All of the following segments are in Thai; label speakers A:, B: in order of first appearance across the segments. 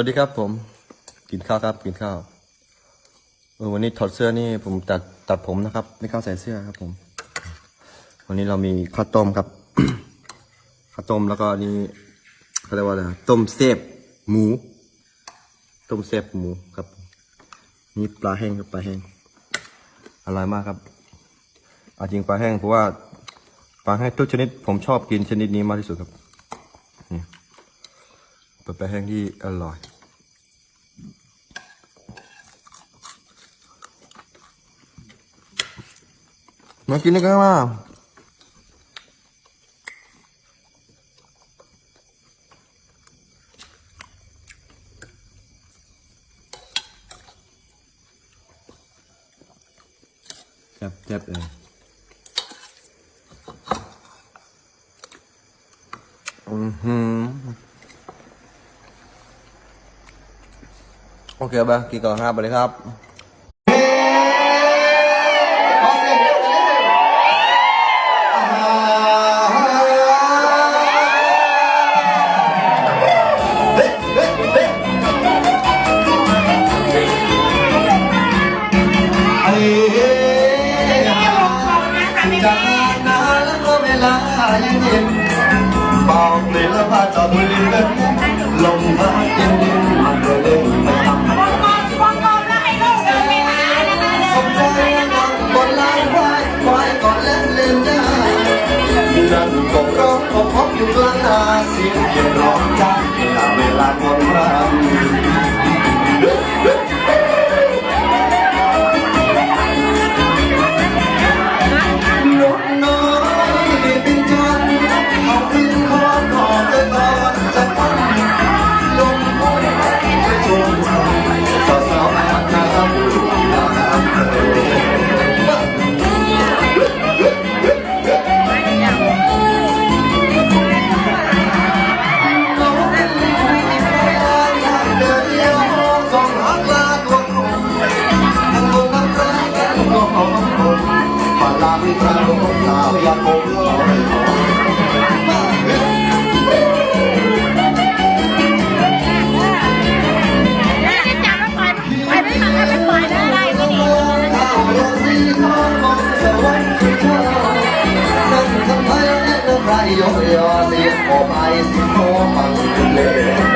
A: วัสดีครับผม กินข้าวครับ กินข้าววันนี้ถอดเสื้อนี่ผมตัดตัดผมนะครับ ไม่เข้าใส่เสื้อครับผม วันนี้เรามีข้าวต้มครับข้าวต้มแล้วก็นี่เขาเรียกว่าอะไรต้มเสบหมู ต้มเสบหมูครับ นี่ปลาแห้งครับปลาแห้งอร่อยมากครับอาจริงปลาแห้งเพราะว่าปลาแห้งทุกชนิด ผมชอบกินชนิดนี้มากที่สุดครับ เป็นแป้งที่อร่อยมากินด้วยกันมาแซ่บๆเลย โอเคป่ะกี่กล่
B: องครับไปเลยครับ ยมยอสิโอไปสิโอมังเล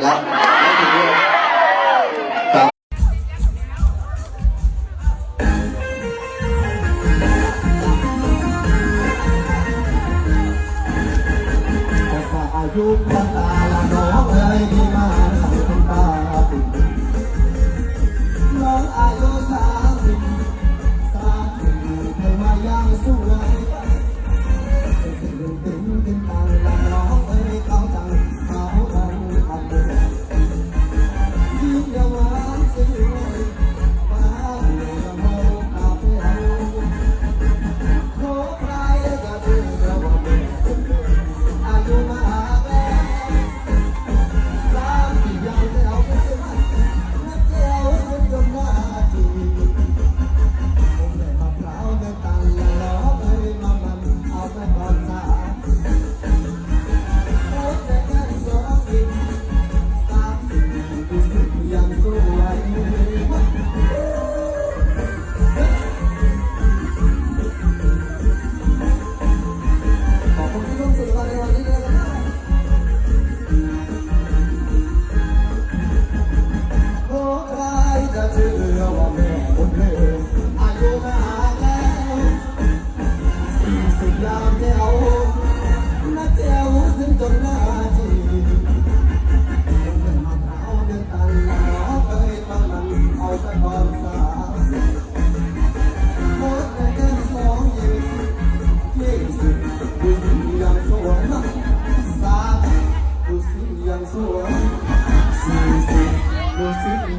B: เดืนครับอายุ
C: พันตาละน้องเอ้ย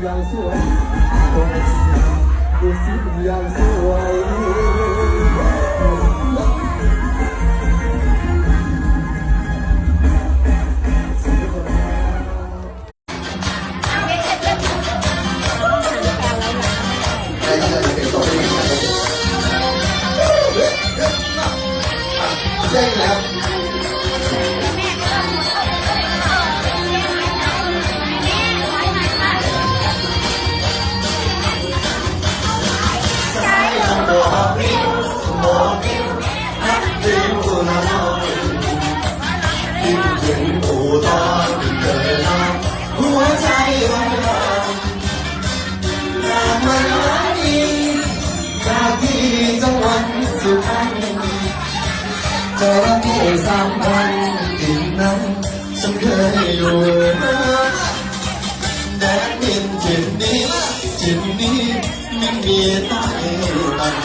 C: ยังสวย
B: โอ้ยดูสิยังสวย ถิ่นนี้ไม่มีใต้ตัน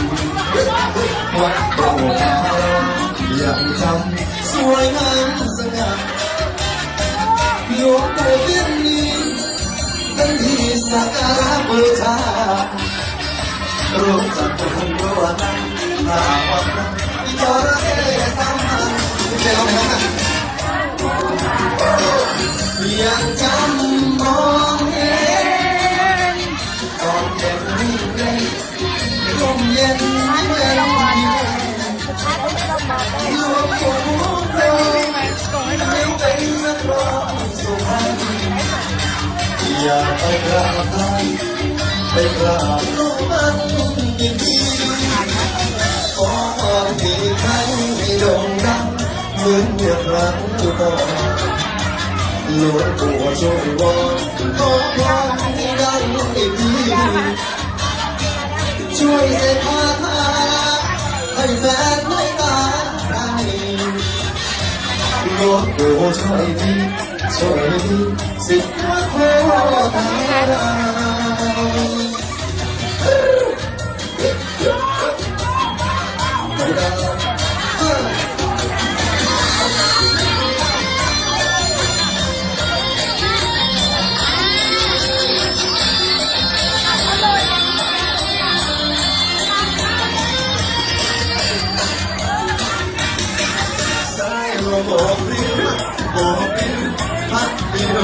B: วัดโบราณยังจำสวยงามสง่าหลวงปู่เยี่ยมนี้เป็นที่สักการะบูชารู้จักกันรู้ว่านั้นตาวัดนั้นจระเข้สามพันไม่ใช่เราไหมครับยังจำ องสุพรรณอยาไปกราบท่าไปกราบหลวงมันยินดีขอความดีครให้โด่งดังเหมือนเมื่อครั้งก่อนหลวงปู่ช่วยวอนขอความให้ดังอีกที ช่วยเสกคาทาให้แฟนไม่ตายหลกโอ้ช่วยทีช่วยทีสิทธิ์พระโคตาายลมโอบริ้วโอบริ้วพัดริ้ว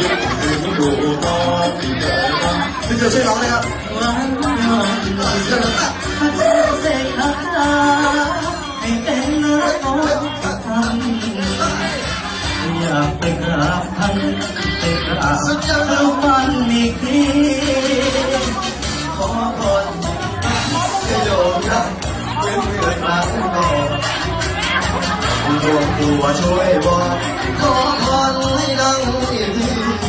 B: ยึดถึงดูตอนที่เดินมาพี่จะช่ ห้เป็นนักร้องสักครั้งอยกไปกราบท่านไปกราบรูปปั้นอีกทีขอพรให้เรื่องก่อน
C: หลวงปู่ช่วยบอกขอพรให้ดังที่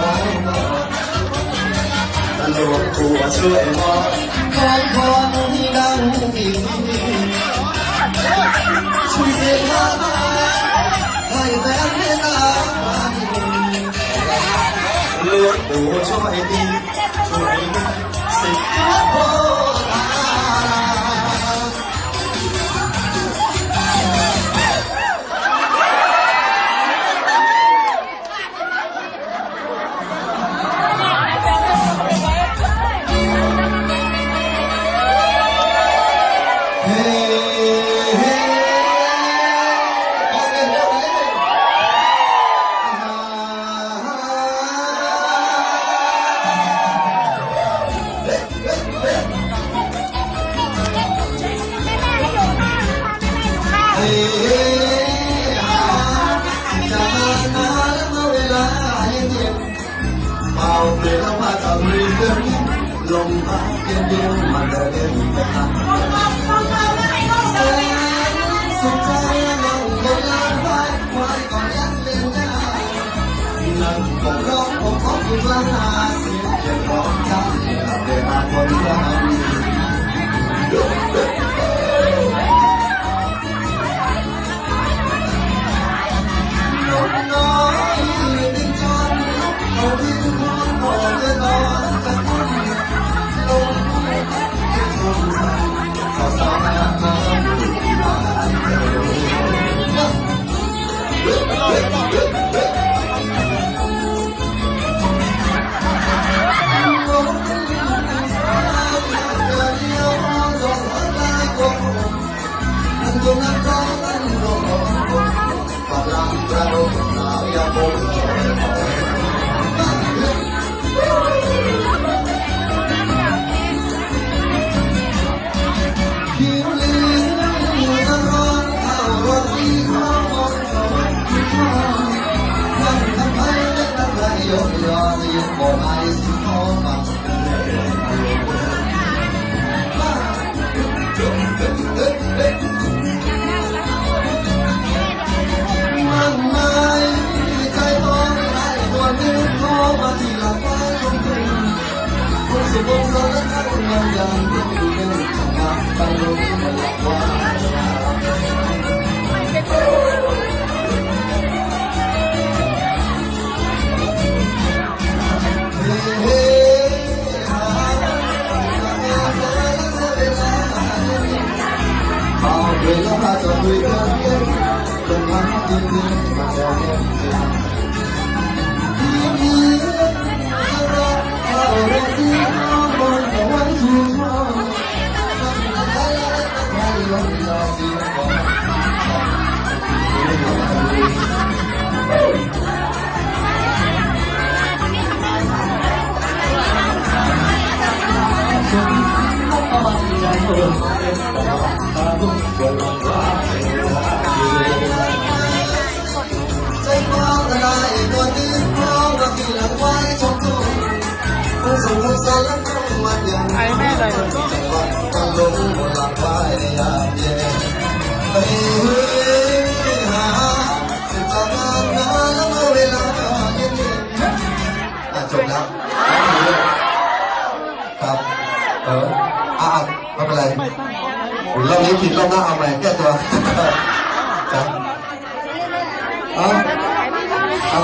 C: มือนเมื่อ
B: ครั้งก่อน
C: หลวช่วยมองขอพรที่ดังอีกทีช่วยเสียงมาให้แฟนเห้ตาหลวงปู่ช่วยดีช่วยดีสิทธิ์พร
B: ลมพัดเย็นๆมาเดินกันสุดใจนั่งบนานไฟไฟก่อนยันเล่นได้นั่งกัร้องผมขอคุณละหาเสียงจะร้องจำเดี๋ยวอาคนละหา una cosa, no, palabra no sabía por Halo, halo, harta berikan yang telah diinginkan. ไอ้แม่เลยจบแล้วครับ เอออะไม่เป็นไรรอบนี้ผิดรอบหน้าเอาใหม่แก้ตัวครับเอาเอา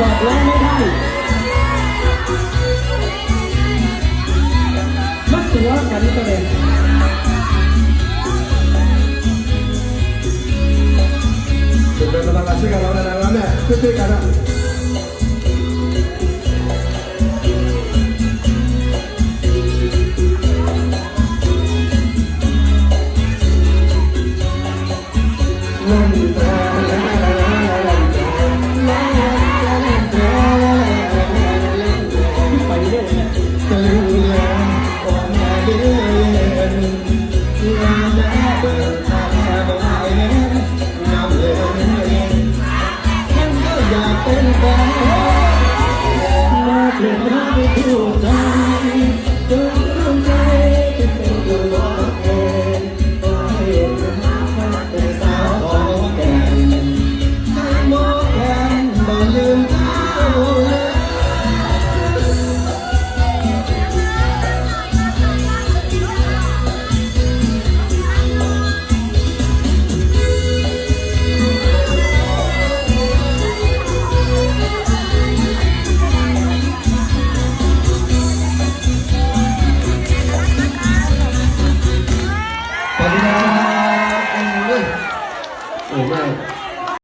B: บอกแล้ว
C: ไม่ได้มัดตัวกันนี่ก็เลยเดี๋ยวเราจะมาช่วยกันแล้วนะแม่
B: ช่วยๆกันนะ